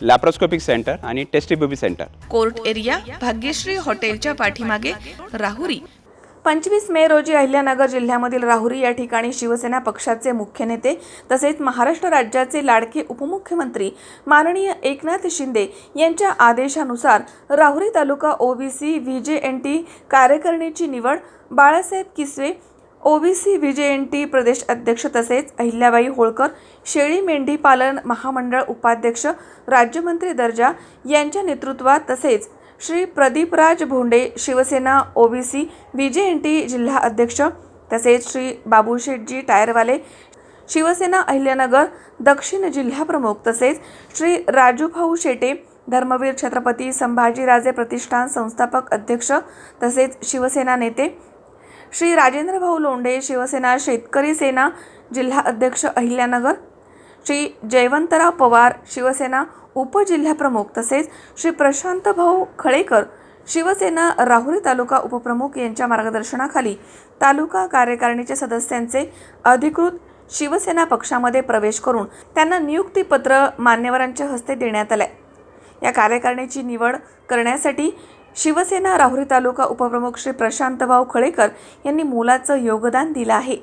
Laparoscopic centre आणि test tube baby centre. Court area Bhagyashree हॉटेलच्या पाठीमागे राहुरी. पंचवीस मे रोजी अहिल्यानगर जिल्ह्यामधील राहुरी या ठिकाणी शिवसेना पक्षाचे मुख्य नेते तसेच महाराष्ट्र राज्याचे लाडके उपमुख्यमंत्री माननीय एकनाथ शिंदे यांच्या आदेशानुसार Rahuri taluka OBC V J N T कार्यकारिणीची निवड Balasaheb Kiswe OBC V J N T प्रदेश अध्यक्ष तसेच अहिल्याबाई होळकर शेळी मेंढी पालन महामंडळ उपाध्यक्ष राज्यमंत्री दर्जा यांच्या नेतृत्वात तसेच Shri Pradeepraj Bhonde Shivsena OBC V J N T जिल्हा अध्यक्ष तसेच श्री बाबू शेटजी टायरवाले शिवसेना अहिल्यानगर दक्षिण जिल्हाप्रमुख तसेच श्री राजूभाऊ शेटे धर्मवीर छत्रपती संभाजीराजे प्रतिष्ठान संस्थापक अध्यक्ष तसेच शिवसेना नेते श्री राजेंद्र भाऊ लोंढे शिवसेना शेतकरी सेना जिल्हा अध्यक्ष अहिल्यानगर श्री जयवंतराव पवार शिवसेना उपजिल्हाप्रमुख तसेच श्री प्रशांत भाऊ खळेकर शिवसेना राहुरी तालुका उपप्रमुख यांच्या मार्गदर्शनाखाली तालुका कार्यकारिणीचे सदस्यांचे अधिकृत शिवसेना पक्षामध्ये प्रवेश करून त्यांना नियुक्तीपत्र मान्यवरांच्या हस्ते देण्यात आले या कार्यकारिणीची निवड करण्यासाठी शिवसेना राहुरी तालुका उपप्रमुख श्री प्रशांतभाऊ खळेकर यांनी मोलाचं योगदान दिलं आहे.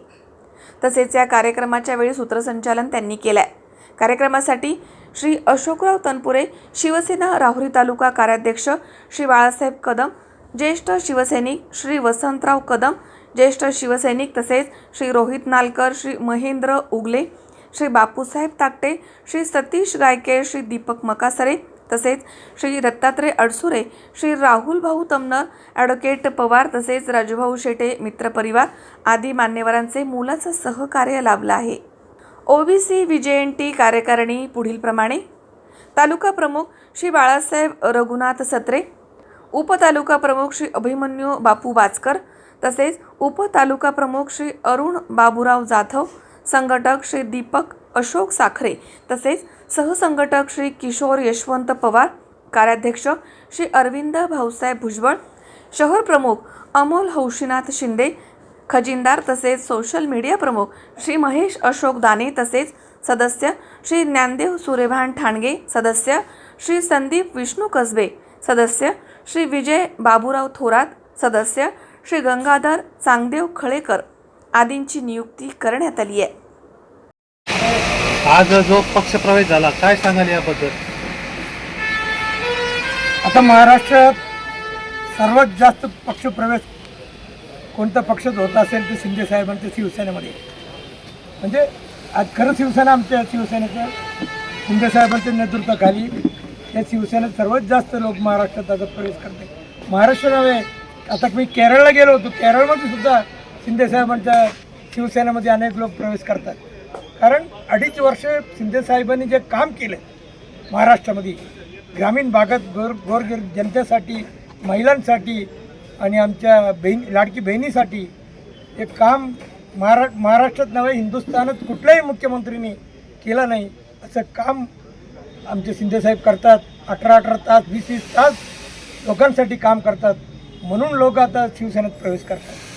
तसेच या कार्यक्रमाच्या वेळी सूत्रसंचालन त्यांनी केलं आहे कार्यक्रमासाठी श्री अशोकराव तनपुरे शिवसेना राहुरी तालुका कार्याध्यक्ष श्री बाळासाहेब कदम ज्येष्ठ शिवसैनिक श्री वसंतराव कदम ज्येष्ठ शिवसैनिक तसेच श्री रोहित नालकर श्री महेंद्र उगले श्री बापूसाहेब ताकटे श्री सतीश गायके श्री दीपक मकासरे तसेच श्री दत्तात्रय अडसुरे श्री राहुल भाऊ तमनर ॲडव्होकेट पवार तसेच राजूभाऊ शेटे मित्रपरिवार आदी मान्यवरांचे मोलाचं सहकार्य लाभलं आहे. ओबीसी विजयन टी कार्यकारिणी पुढीलप्रमाणे तालुका प्रमुख श्री बाळासाहेब रघुनाथ सत्रे उपतालुका प्रमुख श्री अभिमन्यू बापू बाचकर तसेच उपतालुका प्रमुख श्री अरुण बाबूराव जाधव संघटक श्री दीपक अशोक साखरे तसेच सहसंघटक श्री किशोर यशवंत पवार कार्याध्यक्ष श्री अरविंद भाऊसाहेब भुजबळ शहर प्रमुख अमोल हौशीनाथ शिंदे खजिनदार तसेच सोशल मीडिया प्रमुख श्री महेश अशोक दाने तसेच सदस्य श्री ज्ञानदेव सूर्यभान ठाणगे सदस्य श्री संदीप विष्णू कसबे सदस्य श्री विजय बाबूराव थोरात सदस्य श्री गंगाधर चांगदेव खळेकर आदींची नियुक्ती करण्यात आली आहे. आज जो पक्षप्रवेश झाला काय सांगाल याबद्दल? आता महाराष्ट्रात सर्वात जास्त पक्षप्रवेश कोणत्या पक्षात होत असेल ते शिंदे साहेबांच्या शिवसेनेमध्ये. म्हणजे आज खरं शिवसेना आमच्या शिवसेनेच्या शिंदे साहेबांच्या नेतृत्वाखाली या शिवसेनेत सर्वात जास्त लोक महाराष्ट्रात आता प्रवेश करते महाराष्ट्र नव्हे आता मी केरळला गेलो होतो. केरळमध्ये सुद्धा शिंदे साहेबांच्या शिवसेनेमध्ये अनेक लोक प्रवेश करतात. कारण अडीच वर्ष शिंदे साहेबांनी जे काम केलं महाराष्ट्रामध्ये ग्रामीण भागात गोर गोरगरीब जनतेसाठी महिलांसाठी आणि आमच्या बहीण लाडकी बहिणीसाठी हे काम महारा महाराष्ट्रात नव्हे हिंदुस्थानात कुठल्याही मुख्यमंत्र्यांनी केलं नाही. असं काम आमचे शिंदेसाहेब करतात. अठरा अठरा तास वीस वीस तास लोकांसाठी काम करतात. म्हणून लोक आता शिवसेनेत प्रवेश करतात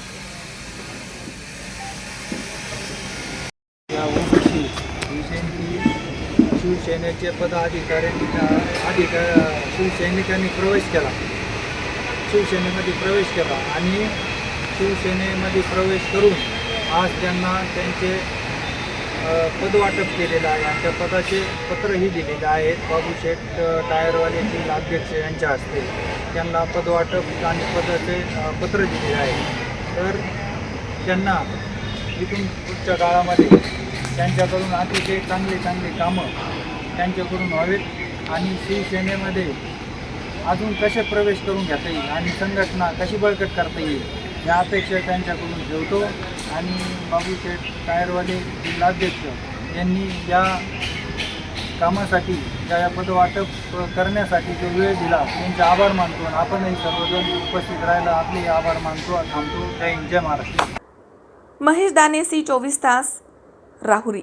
या ओबीसी शिवसेनेची शिवसेनेचे पदाधिकाऱ्यांनी अधिका शिवसैनिकांनी प्रवेश केला. शिवसेनेमध्ये प्रवेश केला आणि शिवसेनेमध्ये प्रवेश करून आज त्यांना त्यांचे पदवाटप केलेलं आहे आणि त्या पदाचे पत्रही दिलेले आहेत. बाबूशेठ टायरवाले टायरवाल्यातील अध्यक्ष यांच्या हस्ते त्यांना पदवाटप आणि पदाचे पत्र दिलेले आहे. तर त्यांना इथून पुढच्या काळामध्ये त्यांच्याकडून अतिशय चांगली चांगली कामं त्यांच्याकडून व्हावेत आणि शिवसेनेमध्ये अजून कसे प्रवेश करून घेता येईल आणि संघटना कशी बळकट करता येईल या अपेक्षा त्यांच्याकडून ठेवतो. आणि बाबूशेठ टायरवाले जिल्हाध्यक्ष यांनी या कामासाठी ज्या या पदवाटप करण्यासाठी जो वेळ दिला त्यांचे आभार मानतो आणि आपणही सर्वजण उपस्थित राहायला आपले आभार मानतो थांबतो. जय हिंद जय महाराष्ट्र. महेश दाने सी चोवीस तास राहुरी.